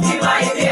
Bye.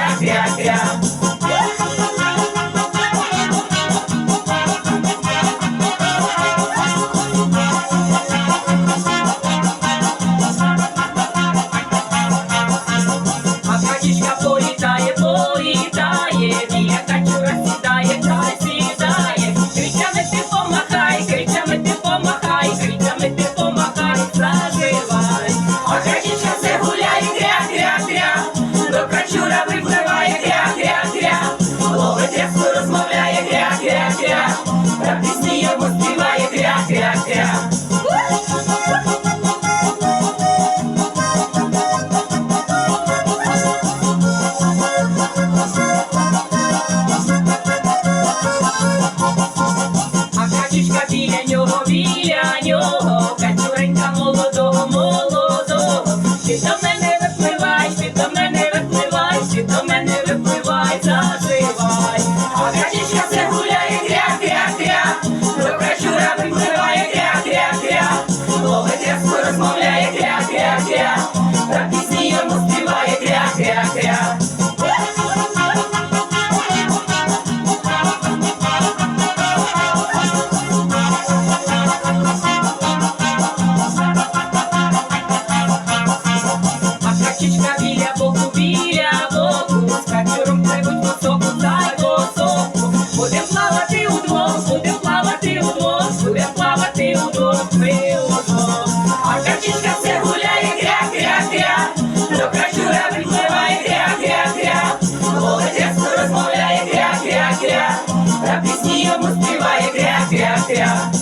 а пісні йому співає кря-кря-кря.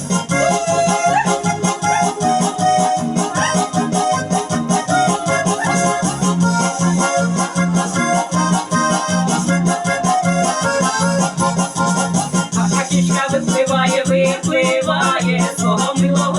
А кішка випливає, випливає свого милого.